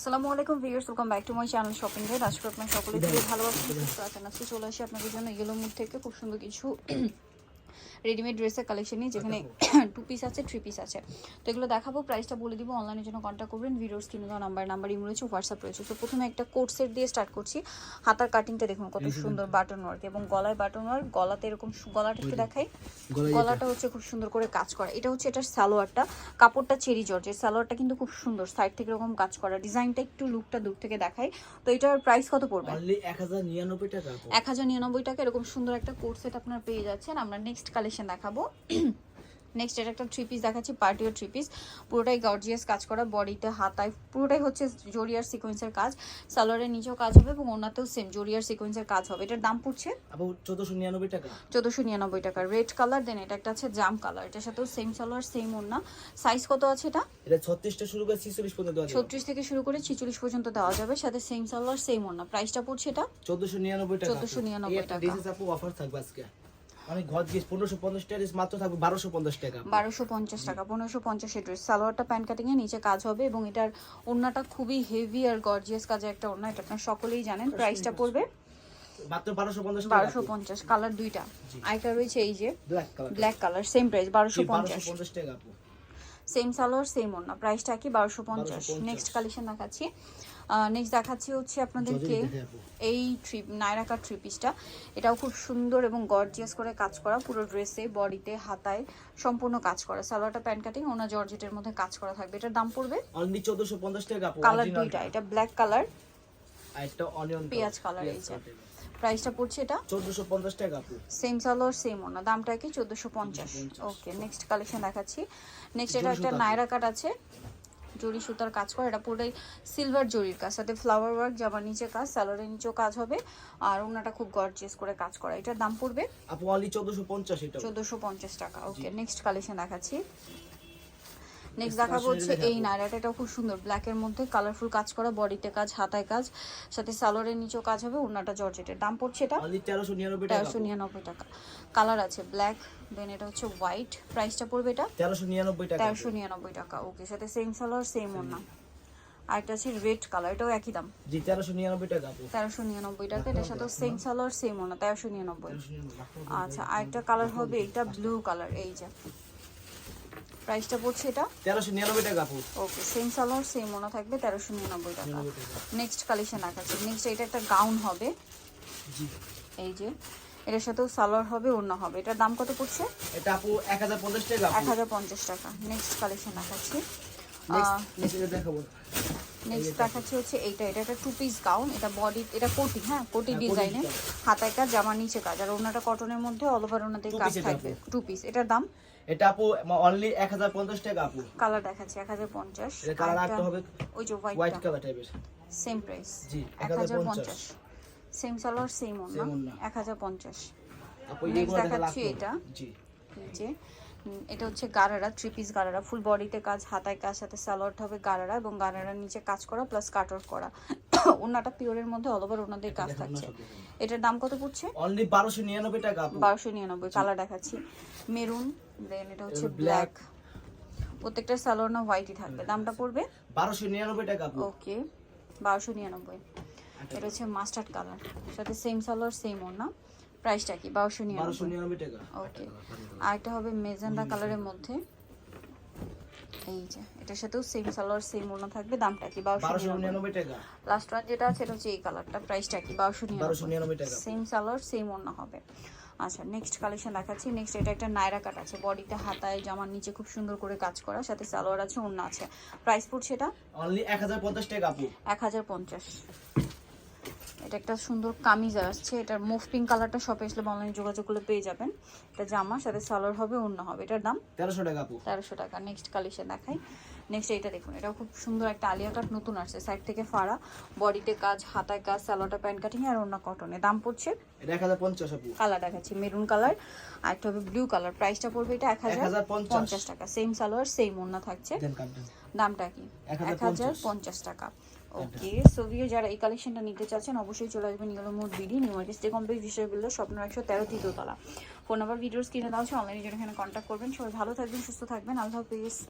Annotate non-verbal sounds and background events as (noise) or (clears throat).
আসসালামু আলাইকুম viewers welcome back to my channel shopping guide আজকে আপনার সকলে খুবই ভালোভাবে সুস্থ আছেন। আজকে চলে আসি আপনাদের জন্য ইয়েলো মুড থেকে। খুব সুন্দর কিছু রেডিমেড ড্রেসের কালেকশন নিয়ে যেখানে (coughs) টু পিস আছে থ্রি পিস আছে। তো এগুলো দেখাবো প্রাইসটা বলে দিব অনলাইনের জন্য কন্ট্যাক্ট করবেন ভিডিওর স্ক্রিনে দেওয়া নাম্বার নাম্বার ইমো রয়েছে হোয়াটসঅ্যাপ রয়েছে। তো প্রথমে একটা কোট সেট দিয়ে স্টার্ট করছি। হাতার কাটিংটা দেখুন কত সুন্দর বাটন ওয়ার্ক এবং গলায় বাটন ওয়ার্ক গলাতে এরকম গলাটা একটু দেখাই। গলাটা হচ্ছে খুব সুন্দর করে কাজ করা। এটা হচ্ছে এটার সালোয়ারটা। কাপড়টা চেরি জর্জের সালোয়ারটা কিন্তু খুব সুন্দর সাইড থেকে এরকম কাজ করা। ডিজাইনটা একটু লুকটা দূর থেকে দেখাই। তো এটার প্রাইস কত পড়বে? এক হাজার নিরানব্বই টাকা। এক হাজার নিরানব্বই টাকা এরকম সুন্দর একটা কোট সেট আপনারা পেয়ে যাচ্ছেন। আমরা নেক্সট কালেকশন দেখাবো। (clears throat) নেক্সট এটা একটা থ্রি পিস দেখাচ্ছি পার্টিও থ্রি পিস পুরোটাই গর্জিয়াস কাজ করা বডিতে হাতায় পুরোটাই হচ্ছে জরিয়ার সিকোয়েন্সের কাজ। সালোয়ারের নিচেও কাজ হবে এবং ওনাতেও সেম জরিয়ার সিকোয়েন্সের কাজ হবে। এটার দাম পড়ছে? চোদ্দশো নিরানব্বই টাকা। চোদ্দোশো নিরানব্বই টাকা। রেড কালার দেন এটা একটা আছে জাম কালার এটার সাথেও সেম সালোয়ার সেম ওড়না। সাইজ কত আছে এটা? এটা ছত্রিশটা শুরু করে ছিচল্লিশ পর্যন্ত দেওয়া ছত্রিশ থেকে শুরু করে ছিচল্লিশ পর্যন্ত দেওয়া যাবে। সাথে সেম সালোয়ার সেম ওড়না। প্রাইসটা পড়ছে এটা? চোদ্দশো নিরানব্বই টাকা। 1499 এই একটা টাকা। অফার থাকবে আজকে। অনেক ঘর গিয়ে পনেরোশো পঞ্চাশ টাকা মাত্র থাকবে বারোশো পঞ্চাশ টাকা। বারোশো পঞ্চাশ টাকা পনেরোশো পঞ্চাশের ড্রেস সালোয়ারটা প্যান্ট কাটিং এর নিচে কাজ হবে এবং এটার ওড়নাটা খুবই হেভি আর গর্জিয়াস কাজের একটা ওড়না এটা আপনারা সকলেই জানেন। প্রাইসটা পড়বে বারোশো পঞ্চাশ কালার দুইটা। আরেকটা রয়েছে এই যে ব্ল্যাক কালার সেম প্রাইস বারোশো পঞ্চাশ। পঞ্চাশ টাকা সেম সালোয়ার সেম ওড়না। প্রাইসটা কি? বারোশো পঞ্চাশ। নেক্সট কালেকশন দেখাচ্ছি। নেক্সট দেখাচ্ছি হচ্ছে আপনাদেরকে এই থ্রি নায়রাকার থ্রি পিসটা এটাও খুব সুন্দর এবং গর্জিয়াস করে কাজ করা পুরো ড্রেসে বডিতে হাতায় সম্পূর্ণ কাজ করা। সালোয়ারটা প্যান্ট কাটিং ওনা জর্জেটের মধ্যে কাজ করা থাকবে। এটার দাম পড়বে? অনলি চোদ্দশো পঞ্চাশ টাকা কালার দুইটা এটা ব্ল্যাক কালার আর একটা অনিয়ন পেঁয়াজ colour এই যে। প্রাইসটা পড়ছে এটা? চোদ্দশো পঞ্চাশ টাকা আপু সেম সালোয়ার সেম ওনা দামটা কি? চোদ্দোশো পঞ্চাশ। 1450 ওকে নেক্সট কালেকশন দেখাচ্ছি। নেক্সট এটা একটা। নায়রা কাট আছে। জরি সুতার কাজ করা এটা পুরোটাই সিলভার জরির কাজ সাথে ফ্লাওয়ার ওয়ার্ক জামার নিচে কাজ স্যালোর নিচেও কাজ হবে আর ওনাটা খুব গর্জিয়াস করে কাজ করা এটার দাম পড়বে? আপু অনলি চোদ্দশো পঞ্চাশ এটা। চোদ্দোশো পঞ্চাশ টাকা ওকে নেক্সট কালেকশন দেখাচ্ছি। নেক্সট দেখাবো হচ্ছে এই নায়রাটা খুব সুন্দর। ব্ল্যাকের মধ্যে কালারফুল কাজ করা বডিতে কাজ হাতায় কাজ সাথে সালোয়ারের নিচেও কাজ হবে ওনাটা জর্জেটের। দাম পড়ছে এটা? তেরোশো নিরানব্বই টাকা। তেরোশো নিরানব্বই টাকা। কালার আছে ব্ল্যাক দেন এটা হচ্ছে হোয়াইট প্রাইসটা পড়বে এটা? তেরোশো নিরানব্বই টাকা। তেরোশো নিরানব্বই টাকা ওকে সাথে সেম সালোয়ার সেম ওনা আরেকটা আছে রেড কালার এটাও একই দাম। জি তেরোশো নিরানব্বই টাকা আপু। তেরোশো নিরানব্বই টাকা এটার সাথে সেম সালোয়ার সেম ওনা তেরোশো নিরানব্বই। 1399 আচ্ছা আরেকটা কালার হবে এটা ব্লু কালার এই যে। প্রাইসটা পড়ছে এটা? তেরোশো নিরানব্বই টাকা আপু ওকে সেম সালোয়ার সেম ওনা থাকবে তেরোশো নিরানব্বই টাকা। নেক্সট কালেকশন আছে। নেক্সট এটা একটা গাউন হবে। জি। এই যে এটার সাথেও সালোয়ার হবে ওড়না হবে। এটার দাম কত পড়ছে? এটা আপু এক হাজার পঞ্চাশ টাকা এক আপু হাজার পঞ্চাশ টাকা। নেক্সট কালেকশন দেখাচ্ছি নেক্সট নেক্সট দেখাবো। নেক্সট দেখাচ্ছি হচ্ছে এইটা। এটা একটা টু পিস গাউন এটা বডি এটা কোটি হ্যাঁ কোটি হ্যাঁ, ডিজাইনে হাতায় কাজ জামার নিচে কাজ। আর ওনাটা কটনের মধ্যে অল ওভার ওনাতে কাজ থাকবে। টু পিস এটার দাম? এটা আপু অনলি এক হাজার পঞ্চাশ টাকা আপু। কালার দেখাচ্ছি এক হাজার পঞ্চাশ। এটা কালার হবে ওই যে হোয়াইট হোয়াইট কালার টাইপের সেম প্রাইস জি, এক হাজার 1050 পঞ্চাশ। সেম সালোয়ার সেম ওনা Same ওড়না। এক হাজার পঞ্চাশ। আপু Next দেখাচ্ছি এটা। জি। এই যে এটা হচ্ছে gharara three piece gharara. Full বডিতে কাজ হাতায় কাজ সাথে সালোয়ারটা হবে গারারা এবং গারারার নিচে কাজ করা প্লাস কাটওয়ার্ক করা। (coughs) ওনাটা পিওরের মধ্যে অল ওভার ওনাদের কাজ থাকছে। এটার দাম কত পড়ছে? অনলি বারোশো নিরানব্বই টাকা আপু। বারোশো নিরানব্বই কালার দেখাচ্ছি। মেরুন দেন এটা হচ্ছে ব্ল্যাক প্রত্যেকটা সালোয়ার না হোয়াইটই থাকবে। দামটা পড়বে? বারোশো নিরানব্বই টাকা ওকে বারোশো নিরানব্বই। এটা হচ্ছে মাস্টার্ড কালার সাথে সেম সালোয়ার সেম ওনা প্রাইসটা কি? বারোশো নিরানব্বই। টাকা। ওকে। আরেকটা হবে মেজেন্ডা কালারের মধ্যে। এই যে এটার সাথেও সেম সালোয়ার সেম ওনা থাকবে। দামটা কি? বারোশো নিরানব্বই। টাকা। লাস্ট ওয়ান যেটা আছে এটা হচ্ছে এই কালারটা প্রাইসটা কি? বারোশো নিরানব্বই। নিরানব্বই টাকা। সেম সালোয়ার সেম ওনা হবে। আচ্ছা নেক্সট কালেকশন দেখাচ্ছি। নেক্সট এটা একটা নায়রা কাট আছে। বডিতে হাতায় জামার নিচে খুব সুন্দর করে কাজ করা। সাথে সালোয়ার আছে ওনা আছে। প্রাইস পড়ছে এটা? অনলি এক হাজার পঞ্চাশ টাকা আপু। এক হাজার পঞ্চাশ। এটা একটা সুন্দর কামিজ আসছে। এটার মুভ পিঙ্ক কালারটা শপে আসলে অনলাইনে যোগাযোগ করলে পেয়ে যাবেন। এটা জামা সাথে সালোয়ার হবে অন্য হবে। এটার দাম? তেরোশো টাকা তেরোশো টাকা। নেক্সট কালেকশন দেখাই। নেক্সট এটা দেখুন। এটা খুব সুন্দর একটা আলিয়া কাট নতুন আসছে। সাইড থেকে ফাড়া বডিতে কাজ হাতায় কাজ সালোয়ারটা প্যান্ট কাটিং আর অন্য কটনে দাম পড়ছে? এটা এক হাজার পঞ্চাশ কালার দেখাচ্ছি। মেরুন কালার আর একটা হবে ব্লু কালার প্রাইসটা পড়বে এটা এক হাজার 1050 পঞ্চাশ। টাকা। সেম সালোয়ার সেম ওড়না থাকছে। দামটা কি? 1050 এক হাজার পঞ্চাশ টাকা। ওকে সো ভিউ যারা এই কালেকশনটা নিতে চাচ্ছেন অবশ্যই চলে আসবেন yellow mode BD new market stay complex বিষয় বলল স্বপ্ন একশো তেরো তৃতীয়তলা ফোন নাম্বার ভিডিওস কিনে দাও হচ্ছে অনলাইনে জন্য এখানে কন্ট্যাক্ট করবেন। সবাই ভালো থাকবেন সুস্থ থাকবেন। আল্লাহ হাফিজ।